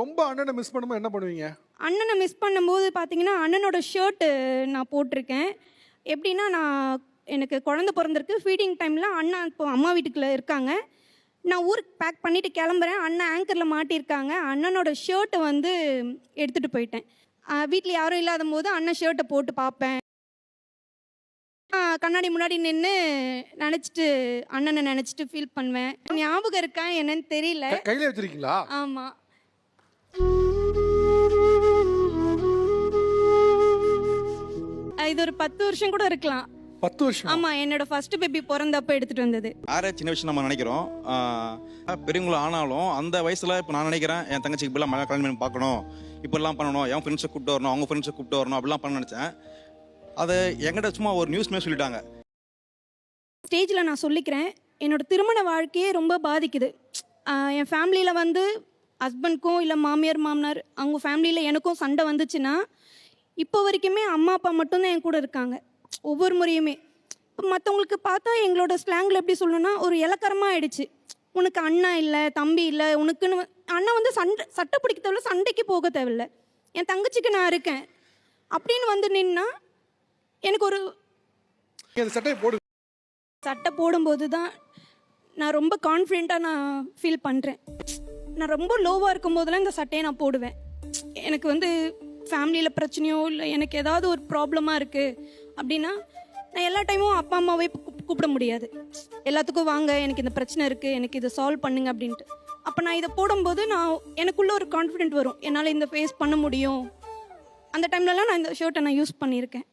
ரொம்ப அண்ணனை மிஸ் பண்ணும்போது என்ன பண்ணுவீங்க? அண்ணனை மிஸ் பண்ணும்போது பார்த்தீங்கன்னா அண்ணனோட ஷர்ட்டு நான் போட்டிருக்கேன். எப்படின்னா நான் எனக்கு குழந்த பிறந்திருக்கு. ஃபீடிங் டைமில் அண்ணா இப்போ அம்மா வீட்டுக்குள்ள இருக்காங்க. நான் ஊருக்கு பேக் பண்ணிவிட்டு கிளம்புறேன். அண்ணன் ஆங்கரில் மாட்டியிருக்காங்க. அண்ணனோட ஷர்ட்டை வந்து எடுத்துகிட்டு போயிட்டேன். வீட்டில் யாரும் இல்லாத போது அண்ணன் ஷர்ட்டை போட்டு பார்ப்பேன். கண்ணாடி முன்னாடி நின்று நினச்சிட்டு அண்ணனை நினச்சிட்டு ஃபீல் பண்ணுவேன். ஞாபகம் இருக்கா என்னன்னு தெரியல. கையில வச்சிருக்கீங்களா? ஆமாம் இது ஒரு பத்து வருஷம் கூட இருக்கலாம். பத்து வருஷம்? ஆமா என்னோட ஃபர்ஸ்ட் பேபி பிறந்தப்ப எடுத்துட்டு வந்தது. யாரை சின்ன வயசு நம்ம நினைக்கிறோம். பெரியவங்களும் ஆனாலும் அந்த வயசுல இப்போ நான் நினைக்கிறேன் என் தங்கச்சிக்கு இப்படிலாம் மழை கல்யாணம் பண்ணி பார்க்கணும். இப்படிலாம் பண்ணணும் என் ஃப்ரெண்ட்ஸை கூப்பிட்டு வரணும் அவங்க ஃப்ரெண்ட்ஸை கூப்பிட்டு வரணும் அப்படிலாம் பண்ண நினச்சேன். அதை என்கிட்ட சும்மா ஒரு நியூஸ் மாதிரி சொல்லிட்டாங்க. ஸ்டேஜில் நான் சொல்லிக்கிறேன் என்னோட திருமண வாழ்க்கையே ரொம்ப பாதிக்குது. என் ஃபேமிலியில் வந்து ஹஸ்பண்ட்க்கும் இல்லை மாமியார் மாமனார் அவங்க ஃபேமிலியில் எனக்கும் சண்டை வந்துச்சுன்னா இப்போ வரைக்குமே அம்மா அப்பா மட்டும்தான் என் கூட இருக்காங்க. ஒவ்வொரு முறையுமே. இப்போ மற்றவங்களுக்கு பார்த்தா எங்களோட ஸ்லாங்கில் எப்படி சொல்லணும்னா ஒரு இலக்கரமாக ஆயிடுச்சு. உனக்கு அண்ணா இல்லை தம்பி இல்லை உனக்குன்னு அண்ணன் வந்து சண்டை சட்டை பிடிக்க தேவையில்ல சண்டைக்கு போக தேவையில்ல. என் தங்கச்சிக்கு நான் இருக்கேன். அப்படின்னு வந்து நின்னா எனக்கு ஒரு சட்டையை போடு சட்டை போடும்போது தான் நான் ரொம்ப கான்ஃபிடெண்ட்டாக நான் ஃபீல் பண்ணுறேன் நான் ரொம்ப லோவாக இருக்கும் போதெல்லாம் இந்த சட்டையை நான் போடுவேன். எனக்கு வந்து ஃபேமிலியில் பிரச்சனையோ இல்லை எனக்கு ஏதாவது ஒரு ப்ராப்ளமாக இருக்குது அப்படின்னா நான் எல்லா டைமும் அப்பா அம்மாவே கூப்பிட முடியாது. எல்லாத்துக்கும் வாங்க எனக்கு இந்த பிரச்சனை இருக்குது எனக்கு இதை சால்வ் பண்ணுங்க அப்படின்ட்டு. அப்போ நான் இதை போடும்போது நான் எனக்குள்ளே ஒரு கான்ஃபிடென்ட் வரும். என்னால் இந்த ஃபேஸ் பண்ண முடியும். அந்த டைம்லலாம் நான் இந்த ஷர்ட்டை நான் யூஸ் பண்ணியிருக்கேன்.